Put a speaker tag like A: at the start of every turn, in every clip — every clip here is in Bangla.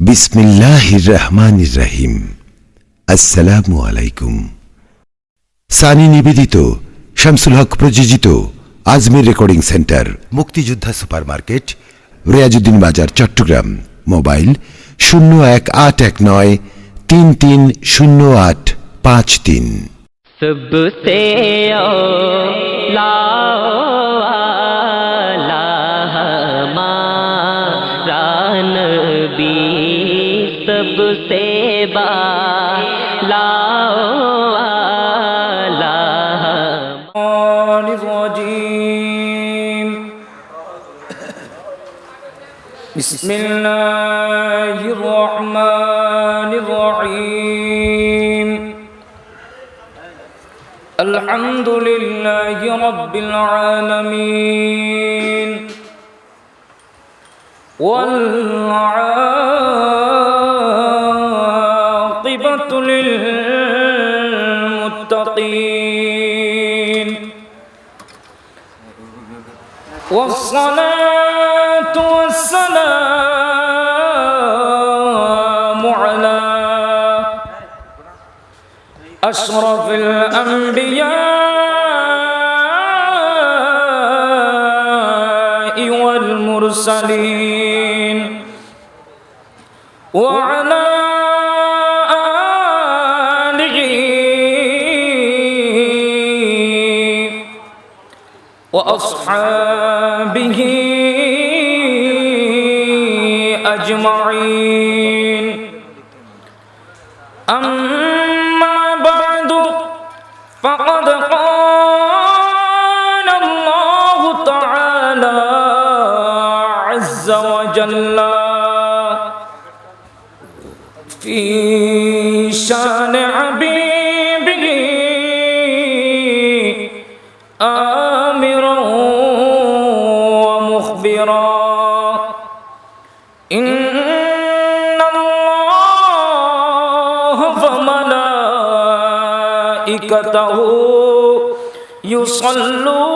A: বিসমিল্লাহির রহমান রাহিম আসসালামু আলাইকুম। সানি নিবেদিত, শামসুল হক প্রযোজিত, আজমির রেকর্ডিং সেন্টার, মুক্তিযোদ্ধা super market Reazuddin Bazar, Chattogram. Mobile শূন্য এক আট এক নয় তিন তিন শূন্য আট পাঁচ তিন।
B: সবসে লাও بسم الله الرحمن الرحيم. الحمد لله رب العالمين. والعاقبة للمتقين. والصلاة والسلام على أشرف الأنبياء والمرسلين وعلى آله وأصحابه وجل في شأن حبيبه آمرا ومخبرا. إن الله وملائكته يصلون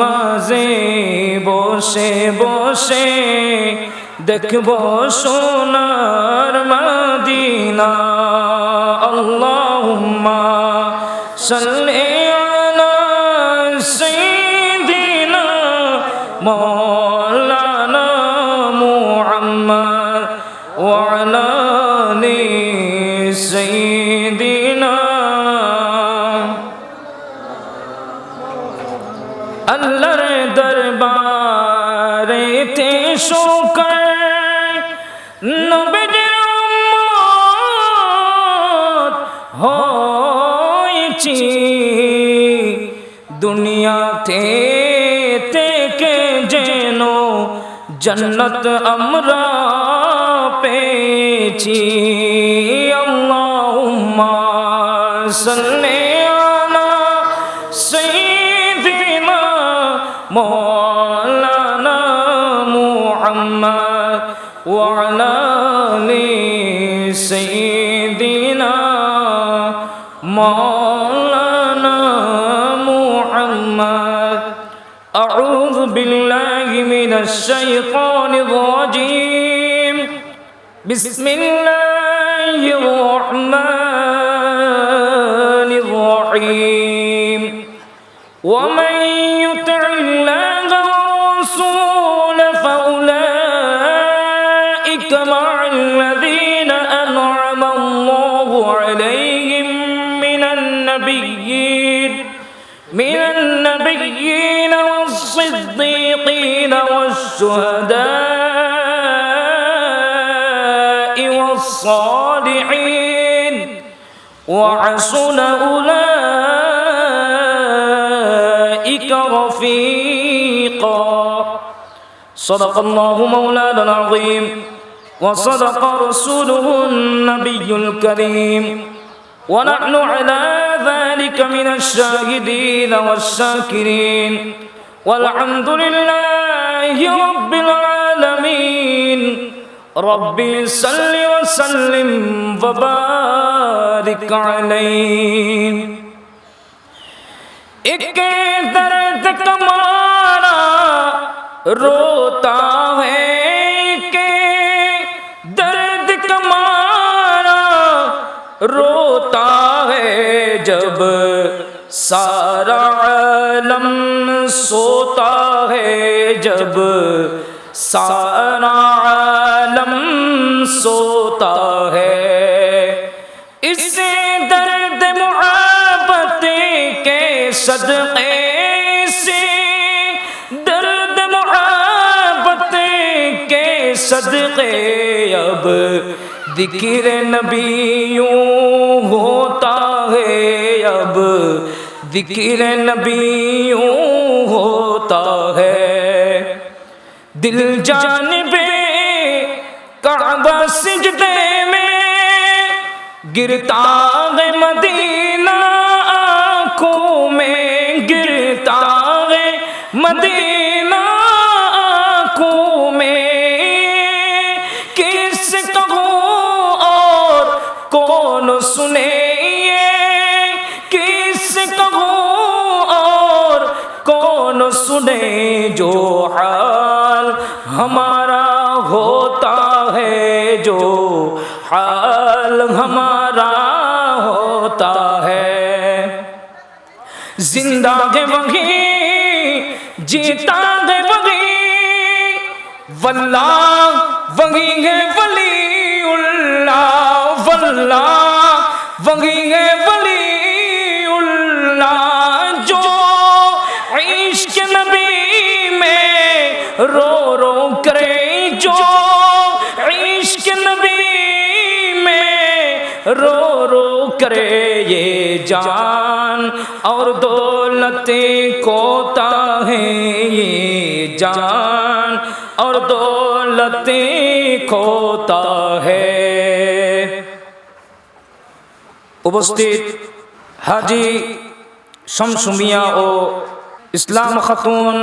B: মাঝে বসে বসে দেখব সোনার মদিনা। আল্লাহুম্মা সাল্লি তে শুকর নবীর উম্মত হয়েছি। দুনিয়াতে থেকে যেন জন্নত আমরা পেয়েছি। আল্লাহুম্মা সাল্লি الشيطان الرجيم. بسم الله الرحمن الرحيم. ومن يطع الله والرسول فأولئك مع الذين أنعم الله عليهم. والشهداء والصالحين وحسن أولئك رفيقا. صدق الله مولانا العظيم وصدق رسوله النبي الكريم. ونحن على ذلك من الشاهدين والشاكرين. والحمد لله لله رب العالمين. رب صل وسلم وبارك عليه. ایک درد کمارا روتا ہے، ایک درد کمارا روتا ہے جب سارا عالم سوتا ہے جب سارا عالم سوتا ہے۔ اس درد محبت کے صدقے سے، درد محبت کے صدقے اب ذکر نبیوں ہوتا ہے۔ اب ذکر نبیوں ہوتا ہے۔ دل جانب کعبہ سجدے میں گرتا ہے مدینہ زندہ دے وہی، جیتا دے وہی۔ واللہ وہی ہے ولی اللہ، واللہ وہی ہے ولی اللہ۔ جو عشق نبی میں رو رو کرے، جو عشق نبی میں رو رو करे ये जान और दौलतें कोता है ये जान और दौलतें खोता है উপস্থিত হাজি শামসুমিয়া ও ইসলাম খাতুন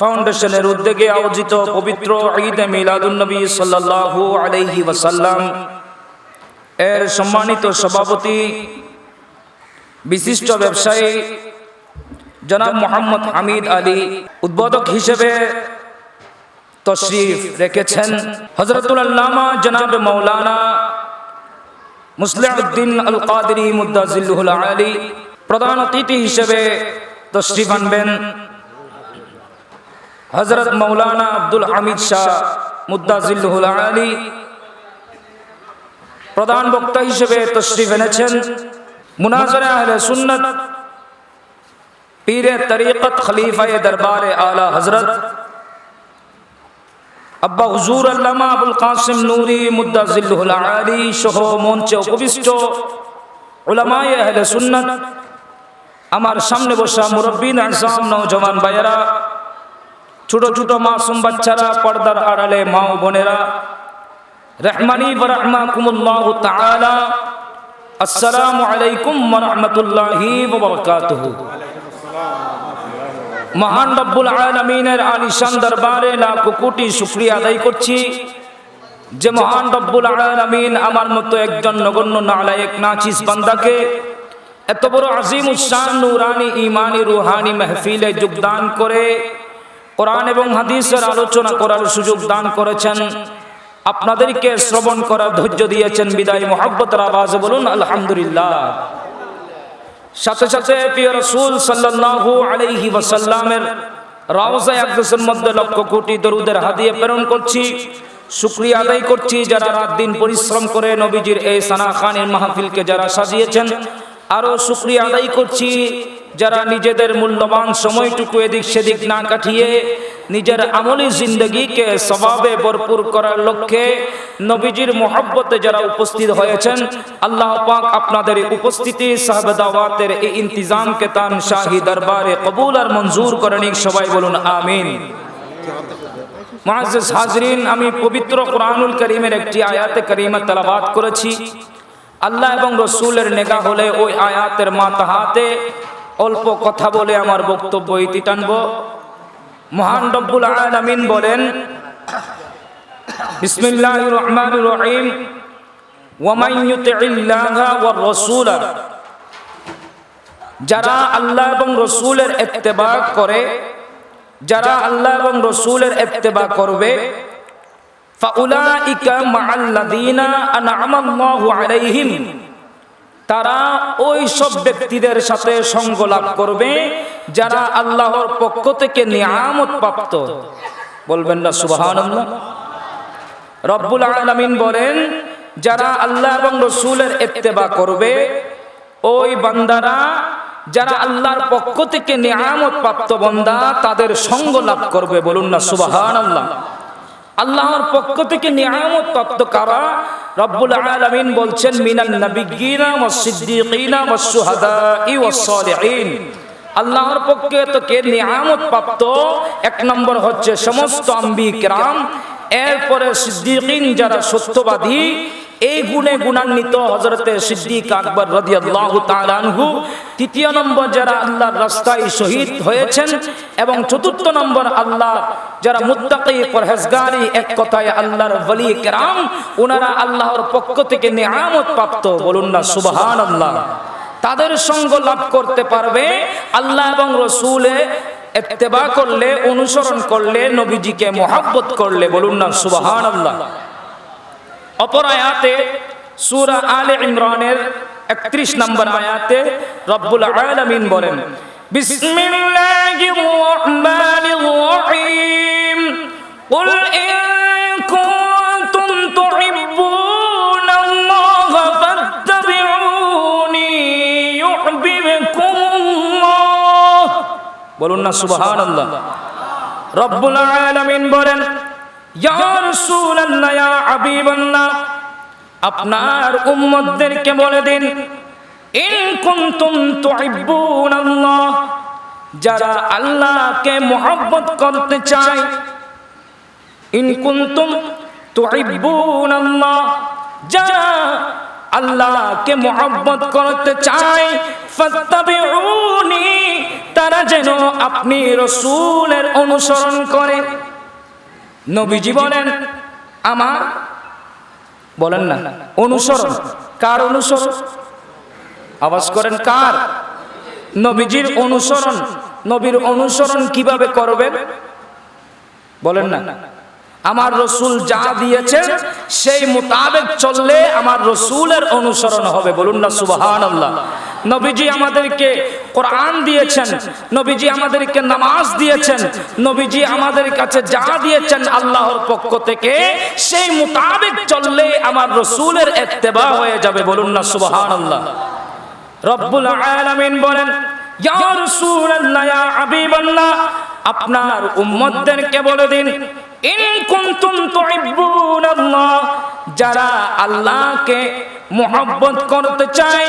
B: ফাউন্ডেশনের উদ্যোগে আয়োজিত পবিত্র ঈদ মিলাদুন্নবী সাল্লাল্লাহু আলাইহি ওয়াসাল্লাম এর সম্মানিত সভাপতি, বিশিষ্ট ব্যবসায়ী জনাব মোহাম্মদ হামিদ আলী, উদ্বোধক হিসেবে তশরিফ রেখেছেন হজরতুল আল্লামা জনাব মৌলানা মুসলিউদ্দিন আল কাদরি মুদাজিল্লুল আলী, প্রধান অতিথি হিসেবে তশরিফ আনবেন হজরত মৌলানা আব্দুল হামিদ শাহ মুদাজিল্লুল আলী প্রধান বক্তা হিসেবে তশরিফ এনেছেন মুনাজরে আহলে সুন্নত, পীরে তরিকত খলিফায়ে দরবারে আলা হজরত আব্বা হুজুর আল্লামা আবুল কাসিম নুরি মুদাজিল্লুল আলী সহ মঞ্চে উপবিষ্ট উলামায়ে আহলে সুন্নাত, আমার সামনে বসা মুরব্বিন, আজম নওজওয়ান ভাইয়েরা, ছোট ছোট মাসুম বাচ্চারা, পর্দার আড়ালে মা বোনেরা রহমানি বরহমাকুমুল্লাহ তাআলা। আসসালামু আলাইকুম ওয়া রাহমাতুল্লাহি ওয়া বারাকাতুহু। মহান রব্বুল আলমিনের আলিশান দরবারে লাখো কোটি শুক্রিয়া আদায় করছি যে মহান রব্বুল আলমিন আমার মতো একজন নগণ্য নালায়ক নাচিস বান্দাকে এত বড় আজিম উসান নুরানি ইমানি রুহানি মেহফিলে যোগদান করে কোরআন এবং হাদিসের আলোচনা করার সুযোগ দান করেছেন। আপনাদেরকে শ্রবণ করার ধৈর্য দিয়েছেন বিদায় মোহাব্বতের আওয়াজে বলুন, আলহামদুলিল্লাহ। সাথে সাথে প্রিয় রসুল সাল্লাল্লাহু আলাইহি ওয়াসাল্লামের রওজা আকদাসের মধ্যে লক্ষ কোটি দরুদের হাদিয়ে প্রেরণ করছি। শুক্রিয়া আদায় করছি যারা রাত দিন পরিশ্রম করে নবীজির এই সানা খানের মাহফিলকে যারা সাজিয়েছেন। আরও শুক্রিয়া আদায় করছি। যারা নিজেদের মূল্যবান সময়টুকু এদিক সেদিক না কাটিয়ে নিজের আমলি জিন্দগিকে স্বভাবে ভরপুর করার লক্ষ্যে নবীজির মোহাব্বতে যারা উপস্থিত হয়েছেন, আল্লাহ পাক আপনাদের উপস্থিতি, সাহেব দাওয়াতের এই ইন্তজামকে তান শাহী দরবারে কবুল আর মঞ্জুর করেনি সবাই বলুন আমিন। মুআজ্জিজ হাজরিন, আমি পবিত্র কোরআনুল করিমের একটি আয়াতে করিমা তেলাবাত করেছি। আল্লাহ এবং রসুলের নেগা হলে ওই আয়াতের মাতাহাতে অল্প কথা বলে আমার বক্তব্য ইতি টানব। মহান রব্বুল আলামিন বলেন, বিসমিল্লাহির রহমানির রহিম। ওয়ার রাসূলা। যারা আল্লাহ এবং রসুলের ইত্তেবা করে, যারা আল্লাহ এবং রসুলের ইত্তেবা করবে, ফাউলাইকা মাআল্লাযীনা আনআমা আল্লাহু আলাইহিম। তারা ওই সব ব্যক্তিদের সাথে সঙ্গ লাভ করবে যারা আল্লাহর পক্ষ থেকে নিয়ামত প্রাপ্ত। বলবেন না, সুবহানাল্লাহ। রব্বুল আলামিন বলেন, যারা আল্লাহ এবং রসুলের ইত্তেবা করবে, ওই বান্দারা যারা আল্লাহর পক্ষ থেকে নিয়ামত প্রাপ্ত বন্দা, তাদের সঙ্গ লাভ করবে। বলুন না, সুবহানাল্লাহ। আল্লাহর পক্ষ থেকে নিয়ামত প্রাপ্ত কারা? রব্বুল আলামিন বলছেন, মিনান নাবিয়্যিনা ওয়াস সিদ্দিকিনা ওয়াস আল্লাহর পক্ষে তো কে নিয়ামত প্রাপ্ত? এক নম্বর হচ্ছে সমস্ত আম্বি কিরাম, এরপরে সিদ্দিকিন যারা সত্যবাদী এই গুণে গুণান্বিত হজরতে সিদ্দিক আকবর রাদিয়াল্লাহু তাআলা আনহু তৃতীয় নম্বর যারা আল্লাহর রাস্তায় শহীদ হয়েছেন এবং চতুর্থ নম্বর আল্লাহ যারা মুত্তাকি পরহেজগারি এক কথায় আল্লাহর ওলি কেরাম ওনারা আল্লাহর পক্ষ থেকে নিয়ামত প্রাপ্ত, বলুন না সুবহানাল্লাহ। তাদের সঙ্গ লাভ করতে পারবে, আল্লাহ এবং রসুলে ইত্তেবা করলে, অনুসরণ করলে, নবীজিকে মোহাব্বত করলে, বলুন না সুবহানাল্লাহ। অপর আয়াতে সূরা আলে ইমরানের 31 নম্বর আয়াতে রব্বুল আলামিন বলেন বিসমিল্লাহির রহমানির রহিম قل إن كنتم تحبون الله فاتبعوني يحببكم الله বলুন না সুবহানাল্লাহ রব্বুল আলামিন বলেন আপনার উম্মতদেরকে বলে দিন যারা আল্লাহকে মোহাব্বত করতে চায়, ইন কুনতুম তুহিব্বুনাল্লাহ যারা আল্লাহকে করতে চায় তারা যেন আপনি রসুলের অনুসরণ করে। নবীজি বলেন আমার বলেন না, অনুসরণ। কার অনুসরণ? আওয়াজ করেন কার? নবীজির অনুসরণ। নবীর অনুসরণ কীভাবে করবেন? বলেন না। আমার রসুল যা দিয়েছেন সেই মোতাবেক চললে আমার রসুলের অনুসরণ হবে। বলুন না সুবাহান আল্লাহ নবীজি আমাদেরকে কোরআন দিয়েছেন, নবীজি আমাদেরকে নামাজ দিয়েছেন, নবীজি আমাদের কাছে যা দিয়েছেন আল্লাহর পক্ষ থেকে, সেই মোতাবেক চললে আমার রসুলের এত্তেবা হয়ে যাবে। বলুন না সুবাহান আল্লাহ রব্বুল আলামিন বলেন, ইয়া যারা আল্লাহকে মোহাব্বত করতে চায়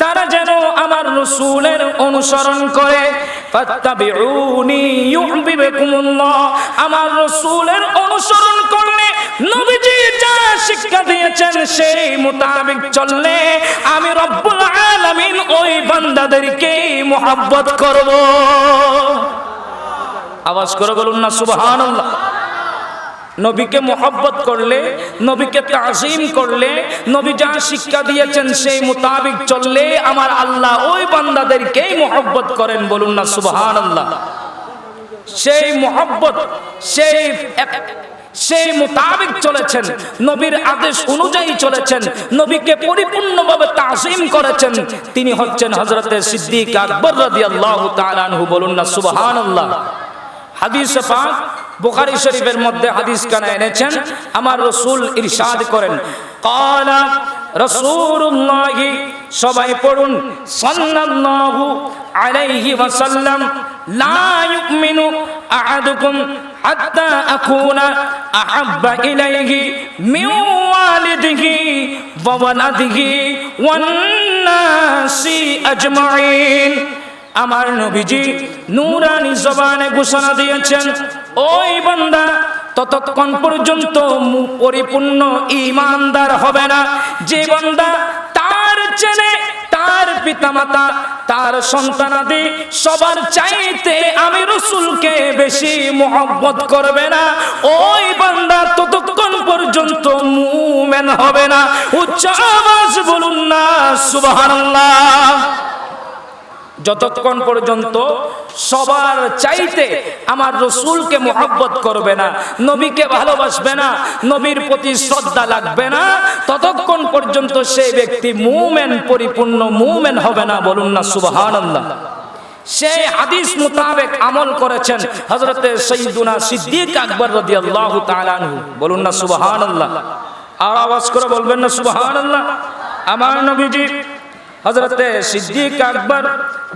B: তারা যেন আমার রসুলের অনুসরণ করে। আমার রসুলের অনুসরণ করলে নবীজি যা শিক্ষা দিয়েছেন সেই মোতাবেক চললে আমি রব্বুল আলামিন ওই বান্দাদেরকে মোহাব্বত করব। আওয়াজ করে বলুন না, সুবহানাল্লাহ। নবীকে মোহাব্বত করলে, নবীকে তাজিম করলে, নবী যা শিক্ষা দিয়েছেন সেই মোতাবিক চললে আমার আল্লাহ ওই বান্দাদেরকেই মোহাব্বত করেন বলুন না সুবহান আল্লাহ সেই মোহাব্বত, সেই সেই মোতাবেক চলেছেন, নবীর আদেশ অনুযায়ী চলেছেন, নবীকে পরিপূর্ণভাবে তাজিম করেছেন, তিনি হচ্ছেন হযরতে সিদ্দিক আকবর রাদিয়াল্লাহু তাআলা আনহু, বলুন না, সুবহানাল্লাহ। হাদিস পাক বুখারী শরীফের মধ্যে হাদিস কানা এনেছেন, আমার রসুল ইরশাদ করেন। কালা রসুল্লাহি সবাই পড়ুন, সাল্লাল্লাহু আলাইহি ওয়াসাল্লাম, লা ইউমিনু আহাদুকুম হাত্তা আকুনা আহাব্বা ইলাইহি মিন ওয়ালিদিহি ওয়া ওয়ালাদিহি ওয়ান নাসি আজমাইন। আমার নবীজি নূরানি জবানে ঘোষণা দিয়েছেন ওই বান্দা, ততক্ষণ পর্যন্ত পরিপূর্ণ ইমানদার হবে না। যে বান্দা তার ছেলে, তার পিতামাতা, তার সন্তানাদি সবার চাইতে আমি রসুলকে বেশি মোহব্বত করবে না। ওই বান্দা ততক্ষণ পর্যন্ত মুমেন হবে না। উচ্চ আওয়াজ বলুন না, সুবহানাল্লাহ। যতক্ষণ পর্যন্ত সবার চাইতে আমার রসুলকে মোহাব্বত করবে না, নবীকে ভালোবাসবে না, নবীর প্রতি শ্রদ্ধা লাগবে না, ততক্ষণ পর্যন্ত সেই ব্যক্তি মুমেন, পরিপূর্ণ মুমেন হবে না, বলুন না সুবহান সেই হাদিস মোতাবেক আমল করেছেন হজরতে সৈয়দুনা সিদ্দিক আকবর তাআলা আনহু। বলুন না, সুবহানাল্লাহ। আর আওয়াজ করে বলবেন না, সুবহানাল্লাহ। আমার নবীজি হজরতে সিদ্দিক আকবর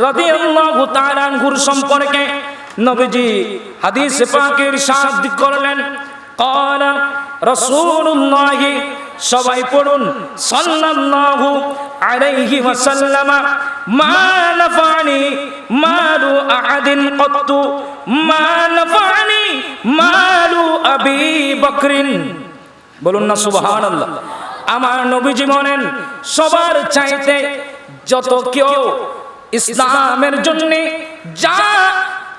B: রাদিয়াল্লাহু তাআলা আনহুর সম্পর্কে নবীজি হাদিস পাকের সাহায্য করলেন قال رسول الله সবাই পড়ুন সাল্লাল্লাহু আলাইহি ওয়াসাল্লাম মা নাফানি মালু আহাদিন কত্তু মা নাফানি মালু আবি বকরিন বলুন না সুবহানাল্লাহ আমার নবীজি বলেন সবার চাইতে যত কেউ ইসলামের জন্য যা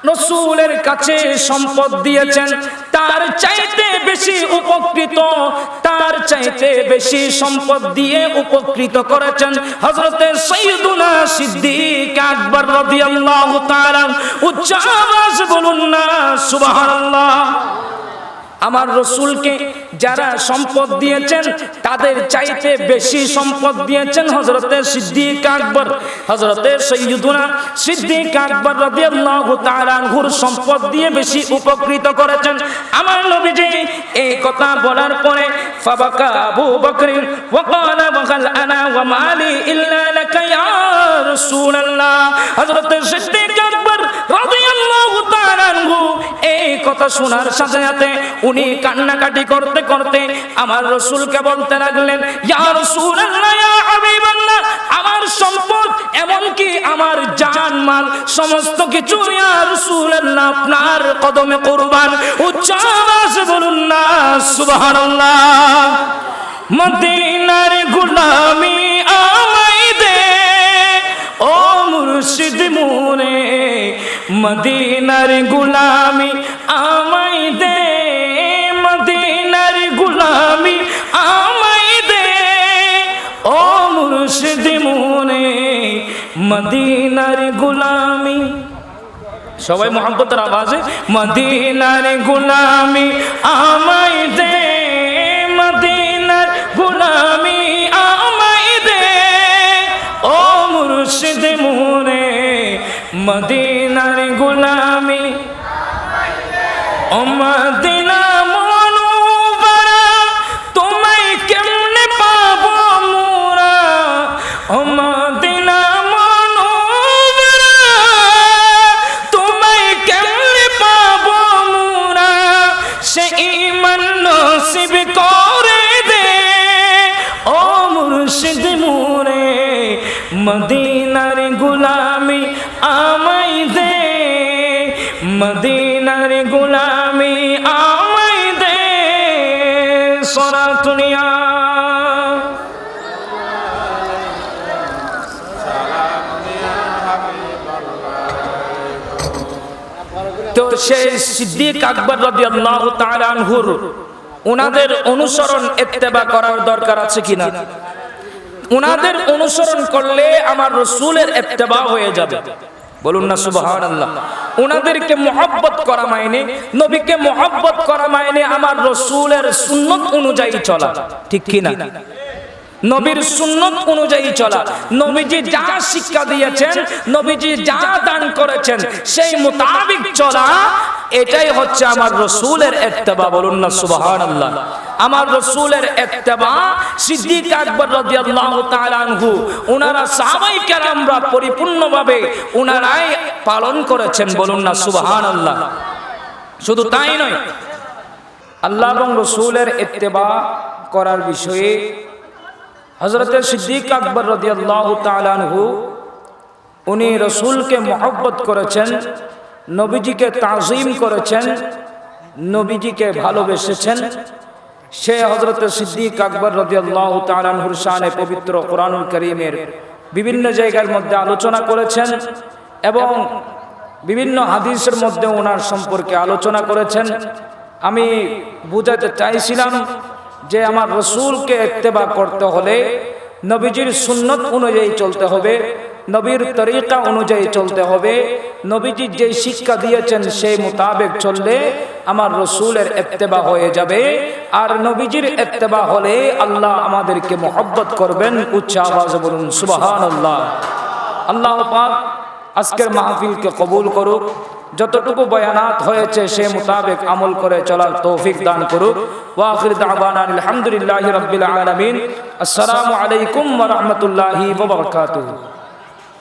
B: রসুলের কাছে সম্পদ দিয়েছেন, তার চাইতে বেশি উপকৃত, তার চাইতে বেশি সম্পদ দিয়ে উপকৃত করেছেন হজরতে সৈয়দুনা সিদ্দিক আকবর রাদিয়াল্লাহু তাআলা উচ্চ আওয়াজ বলুন না, সুবহানাল্লাহ। আমার রসুলকে যারা সম্পদ দিয়েছেন, তাদের চাইতে বেশি সম্পদ দিয়েছেন হজরতে সিদ্দিক আকবর। হজরতে সৈয়দুনা সিদ্দিক আকবর রাদিয়াল্লাহু সম্পদ দিয়ে বেশি উপকৃত করেছেন। আমার নবীজি এই কথা বলার পরে সিদ্দিক আকবর কথা শোনার সাথে সাথে উনি কান্নাকাটি করতে করতে আমার রসুলকে বলতে লাগলেন আমার সম্পদ এমনকি আমার জান সমস্ত কিছু আপনার কদমে কুরবান। বলুন না মদিনার গোলামি মুর্শিদ মোরে। মদিনার গুলামি মদিনার গুলামি। সবাই মোহাম্মতের আওয়াজে, মদিনার গুলামি আমাই দে, মদিনার গুলামি আমাই দে। ও মুর্শিদ মোরে, মদিনার গুলামি ও মদিনা তো সেই সিদ্দিক আকবর রাদিয়াল্লাহু তাআলা আনহুর ওনাদের অনুসরণ ইত্তেবা করার দরকার আছে কিনা? ওনাদের অনুসরণ করলে আমার রসুলের ইত্তেবা হয়ে যাবে। বলুন না, সুবহানাল্লাহ। ওনাদেরকে মোহব্বত করা মাইনে, নবীকে মোহব্বত করা মাইনে আমার রসুলের সুন্নত অনুযায়ী চলা। ঠিক কিনা? নবীর সুন্নত অনুযায়ী চলা। নবীজি যা শিক্ষা দিয়েছেন, নবীজি যা দান করেছেন, সেই মোতাবিক চলা, এটাই হচ্ছে আমার রসুলের এত্তেবা বলুন না সুবাহান আল্লাহ আমার রসুলের এত্তেবা সিদ্দিক আকবর রাদিয়াল্লাহু তাআলা আনহু ওনারা সাহাবাই কেরামরা পরিপূর্ণভাবে ওনারাই পালন করেছেন বলুন না সুবাহান আল্লাহ শুধু তাই নয়, আল্লাহ এবং রসুলের এত্তেবা করার বিষয়ে হজরত সিদ্দিক আকবর রদিয়াল্লাহ তালানহু উনি রসুলকে মহব্বত করেছেন, নবীজিকে তাজিম করেছেন, নবীজিকে ভালোবেসেছেন। সে হজরত সিদ্দিক আকবর রদিয়াল্লাহ তালানহুর শানে পবিত্র কোরআনুল করিমের বিভিন্ন জায়গার মধ্যে আলোচনা করেছেন এবং বিভিন্ন হাদিসের মধ্যে ওনার সম্পর্কে আলোচনা করেছেন। আমি বুঝাতে চাইছিলাম যে আমার রসুলকে ইত্তেবা করতে হলে নবীজির সুন্নত অনুযায়ী চলতে হবে, নবীর তরিকা অনুযায়ী চলতে হবে, নবীজি যে শিক্ষা দিয়েছেন সেই মোতাবেক চললে আমার রসুলের এত্তেবা হয়ে যাবে, আর নবীজির এত্তেবা হলে আল্লাহ আমাদেরকে মোহব্বত করবেন, উচ্চ আওয়াজে বলুন সুবাহান আল্লাহ আল্লাহ আজকের মাহফিলকে কবুল করুক। যতটুকু বয়ানাত হয়েছে সে মোতাবেক আমল করে চলার তৌফিক দান করুক। ওয়াখির দাওয়ানা আলহামদুলিল্লাহি রাব্বিল আলামিন। আসসালামু আলাইকুম ওয়া রাহমাতুল্লাহি ওয়া বারাকাতুহু।